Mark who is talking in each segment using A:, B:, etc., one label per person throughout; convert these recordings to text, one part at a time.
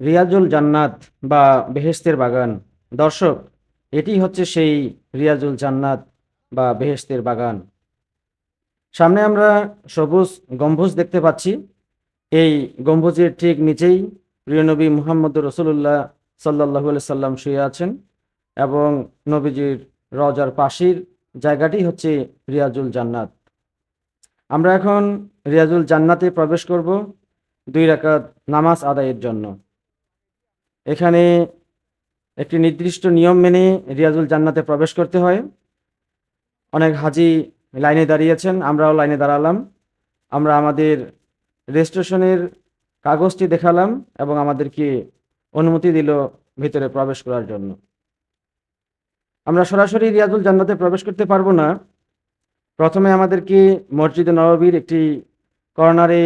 A: রিয়াজুল জান্নাত বা বেহেস্তের বাগান। দর্শক, এটি হচ্ছে সেই রিয়াজুল জান্নাত বা বেহেস্তের বাগান। সামনে আমরা সবুজ গম্বুজ দেখতে পাচ্ছি। এই গম্বুজের ঠিক নিচেই প্রিয়নবী মুহাম্মদ রসুল্লাহ সাল্লাহু সাল্লাম শুয়ে আছেন এবং নবীজির রজার পাশের জায়গাটি হচ্ছে রিয়াজুল জান্নাত। আমরা এখন রিয়াজুল জান্নাতে প্রবেশ করব দুই রাকাত নামাজ আদায়ের জন্য। এখানে একটি নির্দিষ্ট নিয়ম মেনে রিয়াজুল জান্নাতে প্রবেশ করতে হয়। অনেক হাজি লাইনে দাঁড়িয়েছেন, আমরাও লাইনে দাঁড়ালাম। আমরা আমাদের রেজিস্ট্রেশনের কাগজটি দেখালাম এবং আমাদেরকে অনুমতি দিল ভিতরে প্রবেশ করার জন্য। আমরা সরাসরি রিয়াজুল জান্নাতে প্রবেশ করতে পারব না। প্রথমে আমাদেরকে মসজিদে নববীর একটি কর্নারে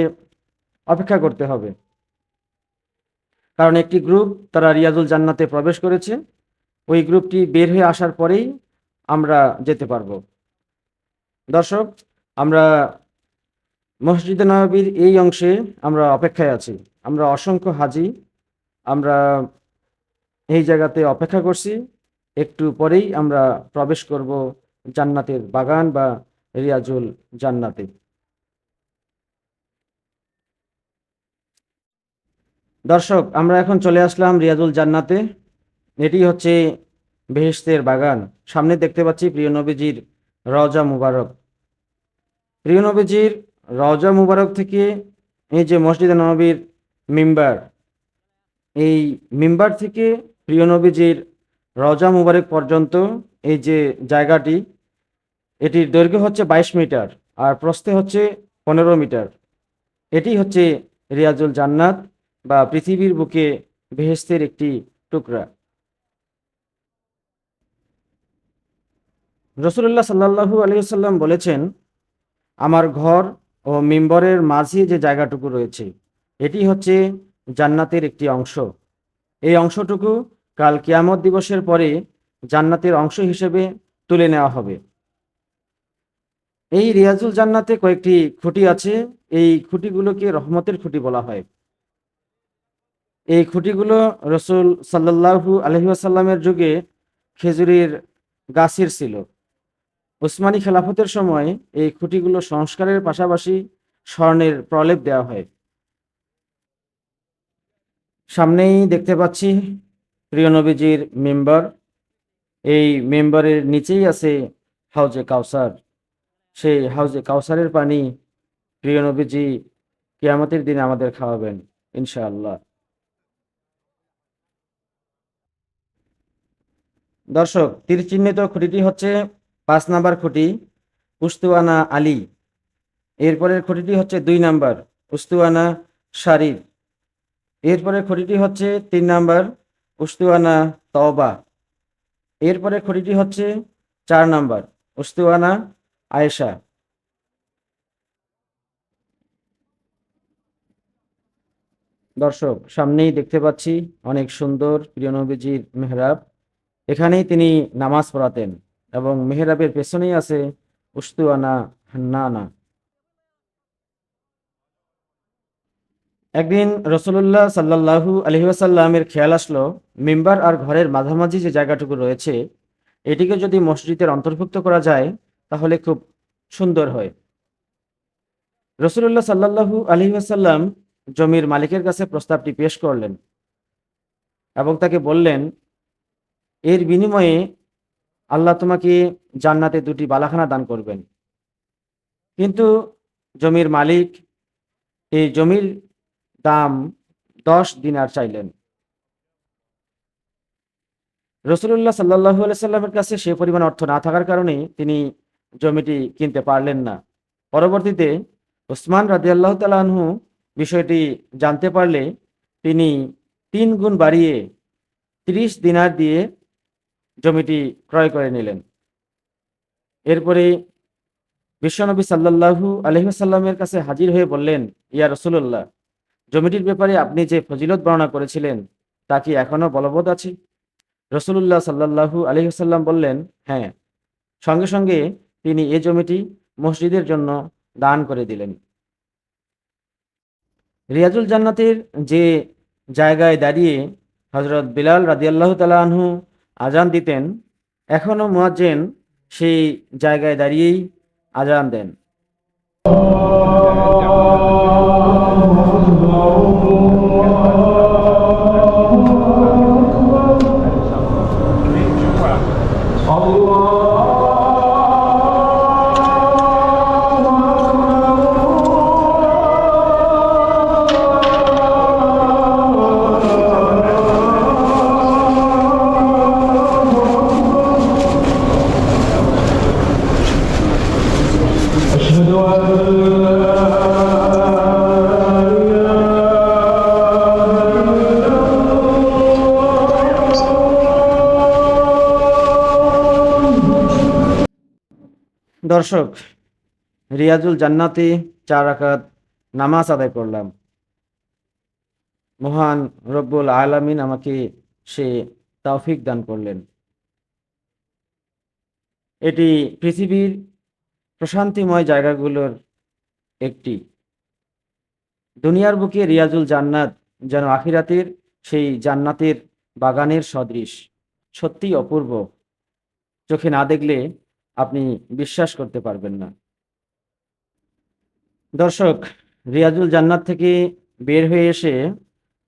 A: অপেক্ষা করতে হবে। কারণ একটি গ্রুপ তারা রিয়াজুল জান্নাতে প্রবেশ করেছে। ওই গ্রুপটি বের হয়ে আসার পরেই আমরা যেতে পারব। দর্শক, আমরা মসজিদে নববীর এই অংশে আমরা অপেক্ষায় আছি। আমরা অসংখ্য হাজি, আমরা এই জায়গাতে অপেক্ষা করছি। একটু পরেই আমরা প্রবেশ করব জান্নাতের বাগান বা রিয়াজুল জান্নাতে। দর্শক, আমরা এখন চলে আসলাম রিয়াজুল জান্নাতে। এটি হচ্ছে বেহেস্তের বাগান। সামনে দেখতে পাচ্ছি প্রিয় নবীজির রজা মুবারক। প্রিয় নবীজির রজা মুবারক থেকে এই যে মসজিদ নবীর মিম্বার, এই মিম্বার থেকে প্রিয় নবীজির রজা মুবারক পর্যন্ত এই যে জায়গাটি, এটির দৈর্ঘ্য হচ্ছে বাইশ মিটার আর প্রস্থে হচ্ছে পনেরো মিটার। এটি হচ্ছে রিয়াজুল জান্নাত। বা পৃথিবীর বুকে বেহেস্তের একটি টুকরা। রসুল্লাহ সাল্লাহু আলিয়াল্লাম বলেছেন, আমার ঘর ও মিম্বরের মাঝে যে জায়গাটুকু রয়েছে, এটি হচ্ছে জান্নাতের একটি অংশ। এই অংশটুকু কাল কিয়ামত দিবসের পরে জান্নাতের অংশ হিসেবে তুলে নেওয়া হবে। এই রিয়াজুল জান্নাতে কয়েকটি খুঁটি আছে। এই খুঁটিগুলোকে রহমতের খুঁটি বলা হয়। এই খুঁটিগুলো রসুল সাল্লাহু আলহিহাসাল্লামের যুগে খেজুরির গাছের ছিল। উসমানী খেলাফতের সময় এই খুঁটিগুলো সংস্কারের পাশাপাশি স্বর্ণের প্রলেপ দেওয়া হয়। সামনেই দেখতে পাচ্ছি প্রিয় নবীজির মেম্বার। এই মেম্বারের নিচেই আছে হাউজে কাউসার। সেই হাউজে কাউসারের পানি প্রিয় নবীজি কিয়ামতের দিনে আমাদের খাওয়াবেন, ইনশাআল্লাহ। দর্শক তীর চিহ্নিত খুঁটিটি হচ্ছে পাঁচ নাম্বার খুঁটি, উস্তুয়ানা আলী। এরপরের খুঁটিটি হচ্ছে দুই নাম্বার, উস্তুয়ানা শারিফ এরপরের খুঁটিটি হচ্ছে তিন নাম্বার, উস্তুয়ানা তওবা। এরপরে খুঁটিটি হচ্ছে চার নাম্বার, উস্তুয়ানা আয়েশা। দর্শক, সামনেই দেখতে পাচ্ছি অনেক সুন্দর প্রিয় নবীজির মেহরাব। এখানেই তিনি নামাজ পড়াতেন এবং মেহরাবের পেছনেই আছে উস্তুয়ানা হান্নানা। একদিন রসুল্লাহ সাল্লাহু আলহিহাসাল্লামের খেয়াল আসলো, মেম্বার আর ঘরের মাঝামাঝি যে জায়গাটুকু রয়েছে, এটিকে যদি মসজিদের অন্তর্ভুক্ত করা যায়, তাহলে খুব সুন্দর হয়। রসুল্লাহ সাল্লাহু আলহিহাসাল্লাম জমির মালিকের কাছে প্রস্তাবটি পেশ করলেন এবং তাকে বললেন এর বিনিময়ে আল্লাহ তোমাকে জান্নাতে দুটি বালাখানা দান করবেন। কিন্তু জমির মালিক এই জমির দাম দশ দিনার চাইলেন। রসুল্লাহ সাল্লাহু সাল্লামের কাছে সে পরিমাণ অর্থ না থাকার কারণে তিনি জমিটি কিনতে পারলেন না। পরবর্তীতে ওসমান রাজি আল্লাহ তালাহু বিষয়টি জানতে পারলে তিনি তিন গুণ বাড়িয়ে ত্রিশ দিনার দিয়ে জমিটি ক্রয় করে নিলেন। এরপরে বিশ্বনবী সাল্লাহু আলহিসাল্লামের কাছে হাজির হয়ে বললেন, ইয়া রসুল্লাহ জমিটির ব্যাপারে আপনি যে ফজিলত বর্ণনা করেছিলেন, তা কি এখনও বলবৎ আছে? রসুল্লাহ সাল্লাহু আলহিহাল্লাম বললেন হ্যাঁ। সঙ্গে সঙ্গে তিনি এ জমিটি মসজিদের জন্য দান করে দিলেন। রিয়াজুল জান্নাতের যে জায়গায় দাঁড়িয়ে হজরত বিলাল রাদিয়াল্লাহু তাআলা আনহু আজান দিতেন। এখনও মুয়াজ্জেন সেই জায়গায় দাঁড়িয়েই আজান দেন।
B: Oh
A: দর্শক, রিয়াজুল জান্নাতে চার আকাত নামাজ আদায় করলাম। মহান রব্বুল আলামিন আমাকে সে তৌফিক দান করলেন। এটি পৃথিবীর প্রশান্তিময় জায়গাগুলোর একটি। দুনিয়ার বুকে রিয়াজুল জান্নাত যেন আখিরাতের সেই জান্নাতের বাগানের সদৃশ। সত্যিই অপূর্ব। চোখে না দেখলে আপনি বিশ্বাস করতে পারবেন না। দর্শক, রিয়াজুল জান্নাত থেকে বের হয়ে এসে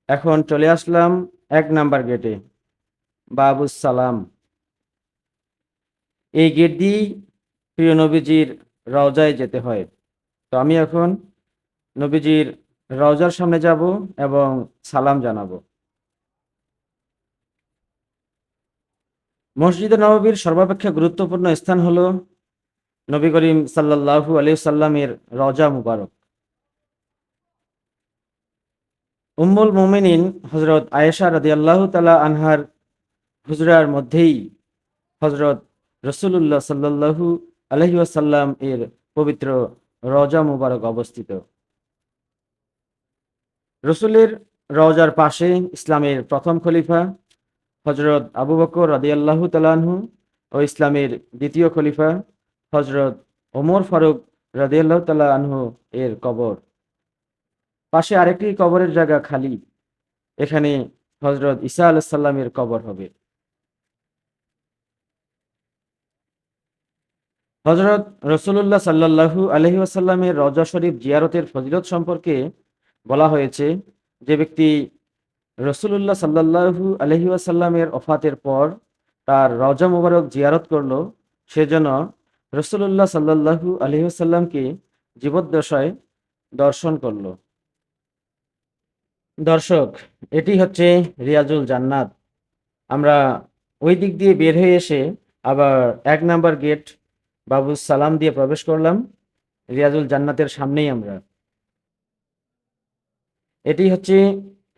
A: এখন চলে আসলাম এক নাম্বার গেটে, বাবুস সালাম। এই গেট দিয়েই প্রিয় নবীজির রওজায় যেতে হয়। তো আমি এখন নবীজির রওজার সামনে যাব এবং সালাম জানাব। মসজিদে নববীর সর্বাপেক্ষা গুরুত্বপূর্ণ স্থান হলো নবী করিম সাল্লাল্লাহু আলাইহি সাল্লামের রজা মুবারক। উম্মুল মুমিনিন হজরত আয়েশা রাদিয়াল্লাহু তালা আনহার হুজরার মধ্যেই হজরত রসুল্লাহ সাল্লাল্লাহু আলহি ওয়াসাল্লাম এর পবিত্র রজা মুবারক অবস্থিত। রসুলের রওজার পাশে ইসলামের প্রথম খলিফা হজরত আবু বকর রাদিয়াল্লাহু তালানহু ও ইসলামের দ্বিতীয় খলিফা হজরত ওমর ফারুক রাদিয়াল্লাহু তালা আনহু এর কবর। পাশে আরেকটি কবরের জায়গা খালি, এখানে হজরত ঈসা আলাহ সাল্লামের কবর হবে। হজরত রসুল্লাহ সাল্লাহু আলহি আসাল্লামের রজা শরীফ জিয়ারতের ফজিলত সম্পর্কে বলা হয়েছে যে ব্যক্তি রসুল্লাহ সাল্লাহু আলহি আসাল্লামের অফাতের পর তার রজা মুবারক জিয়ারত করল, সে যেন রসুল্লাহ সাল্লাহু আলহি আসাল্লামকে জীবদ্দশায় দর্শন করল। দর্শক, এটি হচ্ছে রিয়াজুল জান্নাত। আমরা ওই দিক দিয়ে বের হয়ে এসে আবার এক নাম্বার গেট বাবু সালাম দিয়ে প্রবেশ করলাম। রিয়াজুল জান্নাতের সামনেই আমরা। এটি হচ্ছে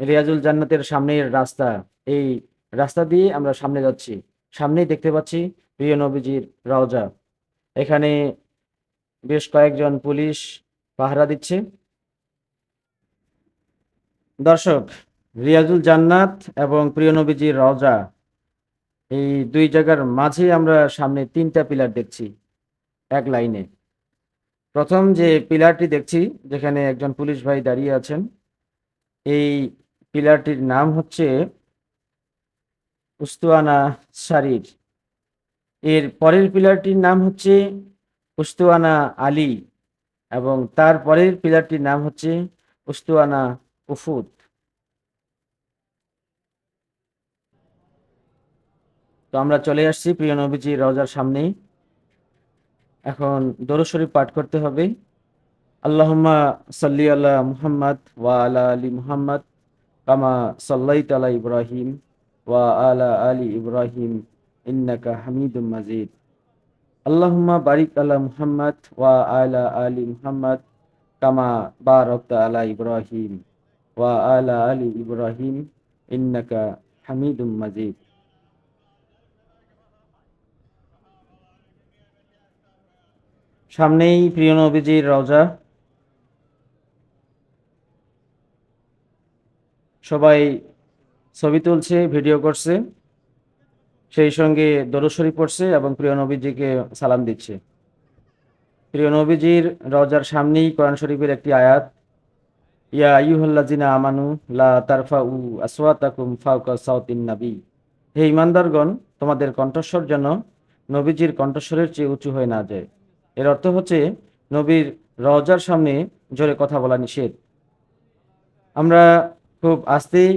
A: রিয়াজুল জান্নাতের সামনের রাস্তা। এই রাস্তা দিয়ে আমরা সামনে যাচ্ছি। সামনেই দেখতে পাচ্ছি প্রিয় নবীজির রওজা। এখানে বেশ কয়েকজন পুলিশ পাহারা দিচ্ছে। দর্শক, রিয়াজুল জান্নাত এবং প্রিয় নবীজির রওজা। এই দুই জায়গার মাঝে আমরা সামনে তিনটা পিলার দেখছি। এক লাইনে। প্রথম যে পিলারটি দেখছি, যেখানে একজন পুলিশ ভাই দাঁড়িয়ে আছেন, এই পিলারটির নাম হচ্ছে উস্তুয়ানা শারির। এর পরের পিলারটির নাম হচ্ছে উস্তুয়ানা আলী এবং তার পরের পিলারটির নাম হচ্ছে উস্তুয়ানা উফুদ তো আমরা চলে আসছি প্রিয় নবীজি রওজার সামনেই। এখন দরুদ শরীফ পাঠ করতে হবে। আল্লাহুম্মা সাল্লি আলা মুহাম্মদ ওয়া আলা আলী মুহাম্মদ কামা সাল্লাইত আলা ইব্রাহিম ওয়া আলা আলী ইব্রাহিম ইন্নাকা হামিদুম মাজিদ। আল্লাহুম্মা বারিক আলা মুহাম্মদ ওয়া আলা আলী মুহাম্মদ কামা বারাকতা আলা ইব্রাহিম ওয়া আলা আলী ইব্রাহিম ইন্নাকা হামিদুম মাজিদ। সামনেই প্রিয় নবীজির রওজা সবাই ছবি তুলছে, ভিডিও করছে, সেই সঙ্গে দরুদ শরীফ পড়ছে এবং প্রিয় নবীজিকে সালাম দিচ্ছে। প্রিয় নবীজির রওজার সামনেই কোরআন শরীফের একটি আয়াত, ইয়া আইয়ুহাল্লাযিনা আমানু লা তারফাউ আসওয়াতাকুম ফাওকা সাওতিন নাবী। হে ইমানদারগণ তোমাদের কণ্ঠস্বর যেন নবীজির কণ্ঠস্বরের চেয়ে উঁচু হয়ে না যায়। এর অর্থ হচ্ছে নবীর রজার সামনে জোরে কথা বলা নিষেধ। আমরা খুব আস্তেই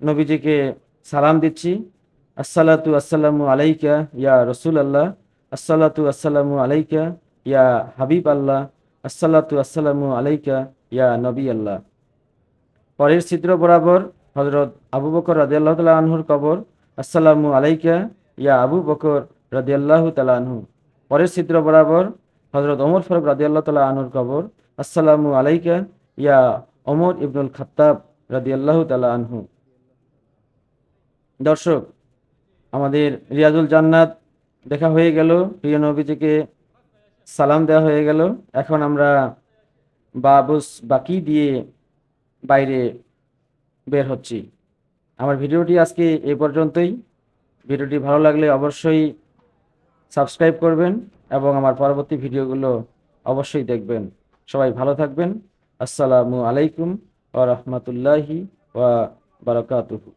A: নবীজিকে সালাম দিচ্ছি। আসসালাতু আসসালামু আলাইকা ইয়া রসুল আল্লাহ আসসালাতু আসসালামু আলাইকা ইয়া হাবিব আল্লাহ আসসালাতু আসসালামু আলাইকা ইয়া নবী আল্লাহ পরের ছিদ্র বরাবর হজরত আবু বকর রাদিয়াল্লাহু তাআলা আনহুর কবর, আসসালামু আলাইকা ইয়া আবু বকর রাদিয়াল্লাহু তাআলা আনহু। পরের ছিদ্র বরাবর হজরত ওমর ফারুক রাদিয়াল্লাহু তালা আনুর কবর। আসসালামু আলাইকা ইয়া ওমর ইবনুল খাত্তাব রাদিয়াল্লাহু তালা আনহু। দর্শক, আমাদের রিয়াজুল জান্নাত দেখা হয়ে গেল। প্রিয় নবীজিকে সালাম দেওয়া হয়ে গেল। এখন আমরা বাবুস বাকি দিয়ে বাইরে বের হচ্ছি। আমার ভিডিওটি আজকে এ পর্যন্তই। ভিডিওটি ভালো লাগলে অবশ্যই সাবস্ক্রাইব করবেন। এবং আমার পরবর্তী ভিডিওগুলো অবশ্যই দেখবেন। সবাই ভালো থাকবেন। আসসালামু আলাইকুম ও রহমতুল্লাহি ওয়া বারাকাতুহু।